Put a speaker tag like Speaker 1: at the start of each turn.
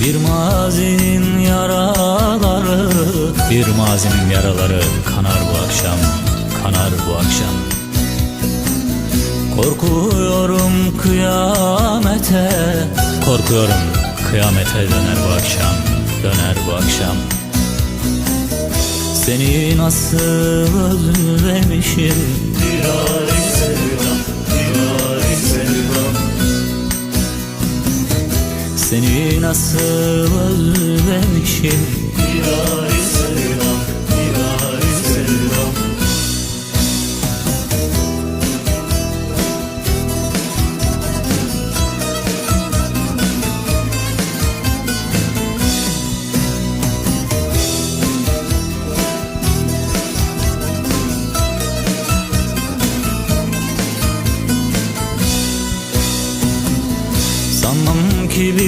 Speaker 1: Bir mazinin yaraları Bir mazinin yaraları kanar bu akşam Kanar bu akşam. Korkuyorum kıyamete Korkuyorum kıyamete döner bu akşam Döner bu akşam. Seni nasıl özlemişim Seni nasıl özlemişim? Diyari sevdam, diyari sevdam Sanmam ki bir